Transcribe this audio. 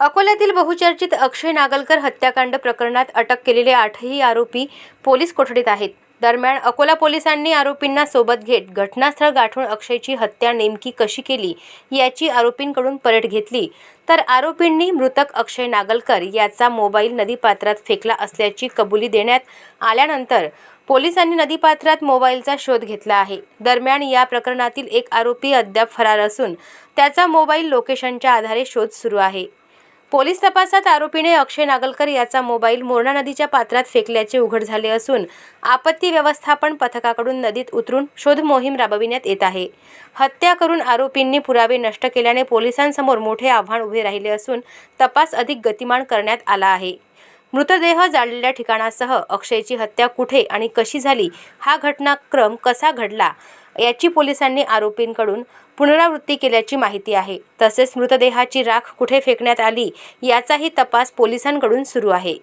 अकोल्यातील बहुचर्चित अक्षय नागलकर हत्याकांड प्रकरणात अटक केलेले आठही आरोपी पोलीस कोठडीत आहेत. दरम्यान अकोला पोलिसांनी आरोपींना सोबत घेत घटनास्थळ गाठून अक्षयची हत्या नेमकी कशी केली याची आरोपींकडून परेड घेतली. तर आरोपींनी मृतक अक्षय नागलकर याचा मोबाईल नदीपात्रात फेकला असल्याची कबुली देण्यात आल्यानंतर पोलिसांनी नदीपात्रात मोबाईलचा शोध घेतला आहे. दरम्यान या प्रकरणातील एक आरोपी अद्याप फरार असून त्याचा मोबाईल लोकेशनच्या आधारे शोध सुरू आहे. पोलीस तपासात आरोपीने अक्षय नागलकर याचा मोबाईल मोरणा नदीच्या पात्रात फेकल्याचे उघड झाले असून आपत्ती व्यवस्थापन पथकाकडून नदीत उतरून शोध मोहीम राबविण्यात येत आहे. हत्या करून आरोपींनी पुरावे नष्ट केल्याने पोलिसांसमोर मोठे आव्हान उभे राहिले असून तपास अधिक गतिमान करण्यात आला आहे. मृतदेह जाळलेल्या ठिकाणासह अक्षयची हत्या कुठे आणि कशी झाली हा घटनाक्रम कसा घडला याची पोलिसांनी आरोपींकडून पुनरावृत्ती केल्याची माहिती आहे. तसेच मृतदेहाची राख कुठे फेकण्यात आली याचाही तपास पोलिसांकडून सुरू आहे.